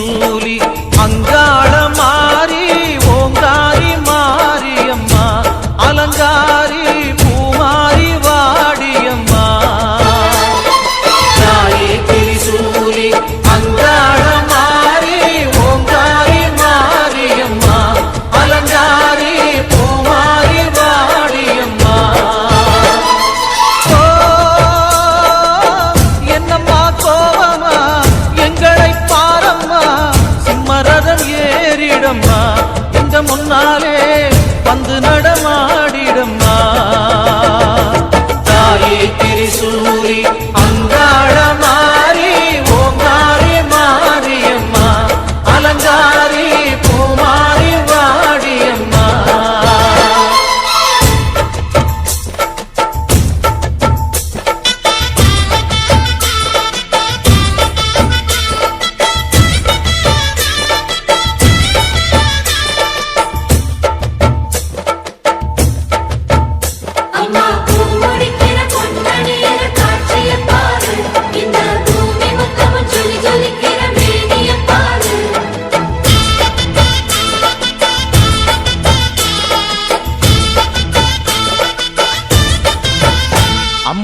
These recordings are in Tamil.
சூலி முன்னாலே வந்து நடமா?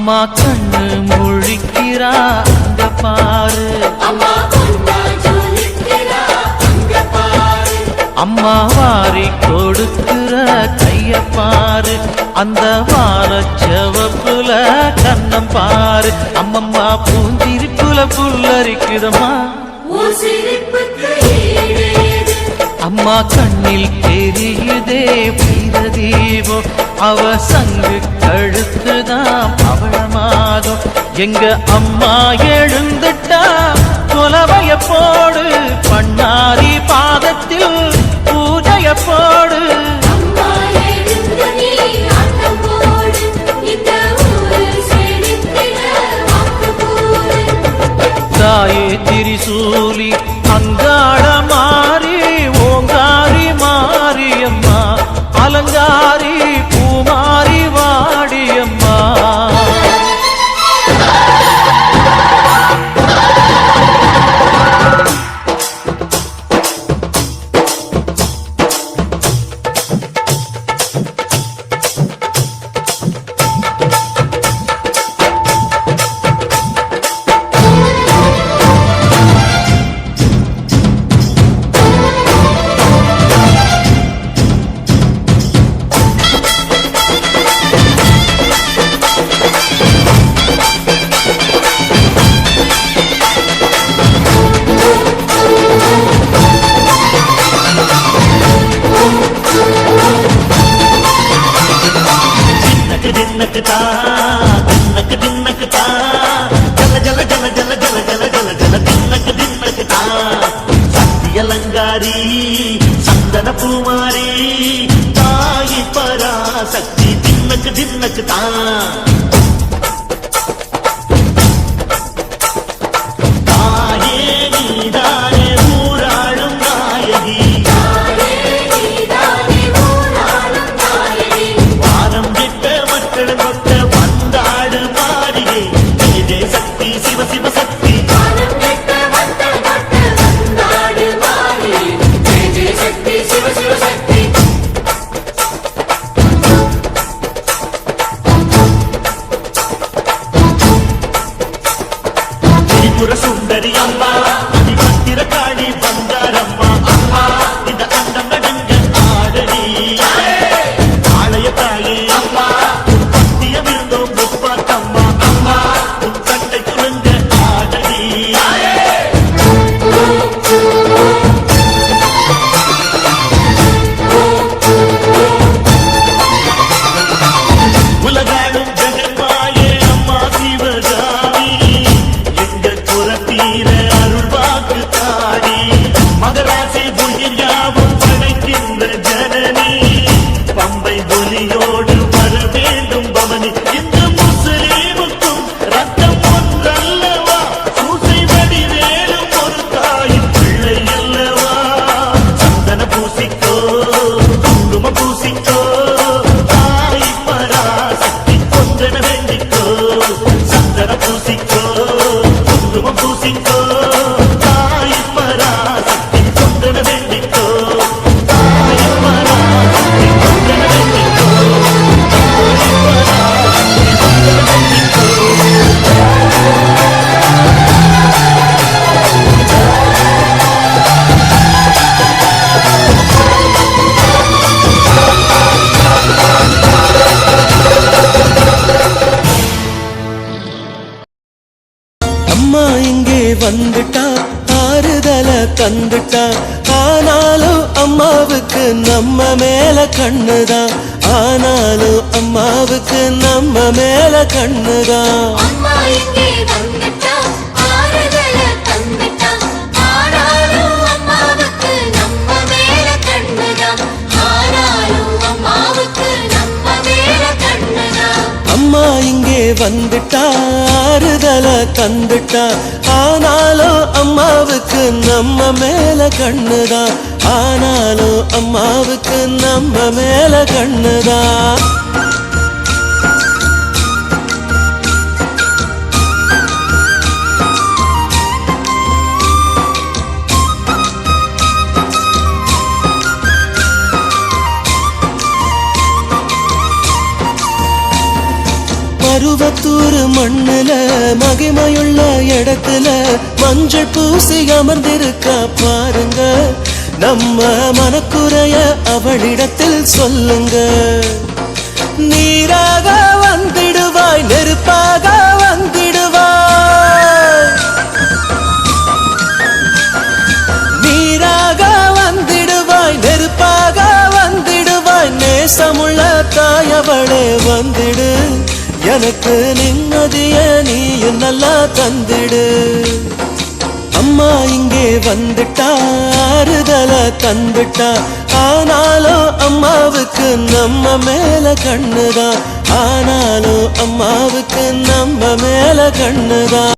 அம்மா கண்ணு முழிக்கிறா அங்க பாரு. அம்மா வாரி கொடுக்கிற கைய பாரு. அந்த வார செவப்புல கண்ணம் பாரு. அம்மம்மா பூந்திருப்புல புல்லரிக்குதம்மா. அம்மா கண்ணில் தெரியுதே வீரதீபம் அவ சங்கு கழுத்துதான் பவளமாகும் எங்க அம்மா எழுந்துட்டா தொலவைய போடு பண்ணாரி பாதத்தில் பூஜைய போடு. తా దిన్నక దిన్నక తా జల జల జల జల జల జల జల జల దిన్నక దిన్నక తా సత్య లంగారి సందన పూమారి తాయి పరాశక్తి దిన్నక దిన్నక తా சக்தி சிவ சிவ கண்ணுதான் ஆனாலும் அம்மாவுக்கு நம்ம மேல கண்ணுதான். ஆனாலும் அம்மாவுக்கு நம்ம மேல கண்ணுதான். வந்துட்டா ஆறுதல தந்துட்டா. ஆனாலும் அம்மாவுக்கு நம்ம மேல கண்ணுதான். ஆனாலும் அம்மாவுக்கு நம்ம மேல கண்ணுதான். மருவத்தூர் மண்ணுல மகிமையுள்ள இடத்துல மஞ்சள் பூசி அமர்ந்திருக்க பாருங்க. நம்ம மனக்குறைய அவளிடத்தில் சொல்லுங்க. நீராக வந்திடுவாய் நெருப்பாக வந்திடுவாய். நீராக வந்திடுவாய் நெருப்பாக வந்திடுவாய் நேசமுள்ள தாயவளே வந்திடு. எனக்கு நிம்மதிய நீயும் நல்லா தந்திடு. அம்மா இங்கே வந்துட்டா ஆறுதல தந்துட்டா. ஆனாலும் அம்மாவுக்கு நம்ம மேல கண்ணுதான். ஆனாலும் அம்மாவுக்கு நம்ம மேல கண்ணுதான்.